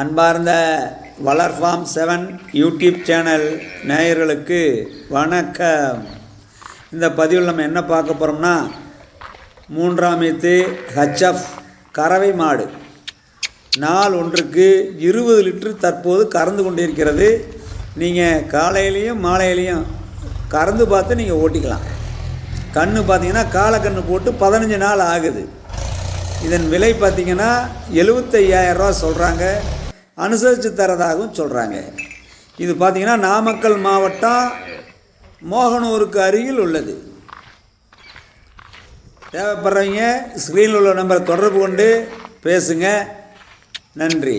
அன்பார்ந்த வளர் form seven YouTube channel நேயர்களுக்கு வணக்கம். இந்த பதிவில் நம்ம என்ன பார்க்க போகிறோம்னா மூன்றாம் எத்து ஹச்எஃப் கறவை மாடு. நாள் ஒன்றுக்கு இருபது லிட்டரு தற்போது கறந்து கொண்டிருக்கிறது. நீங்கள் காலையிலையும் மாலையிலையும் கறந்து பார்த்து நீங்கள் ஓட்டிக்கலாம். கன்று பார்த்தீங்கன்னா காலக்கன்று போட்டு பதினஞ்சு நாள் ஆகுது. இதன் விலை பார்த்தீங்கன்னா எழுபத்தையாயிரரூவா சொல்கிறாங்க அனுசரித்து தரதாகவும் சொல்கிறாங்க இது பார்த்திங்கன்னா நாமக்கல் மாவட்டம் மோகனூருக்கு அருகில் உள்ளது. தேவைப்படுறவங்க ஸ்க்ரீனில் உள்ள நம்பரை தொடர்பு கொண்டு பேசுங்க. நன்றி.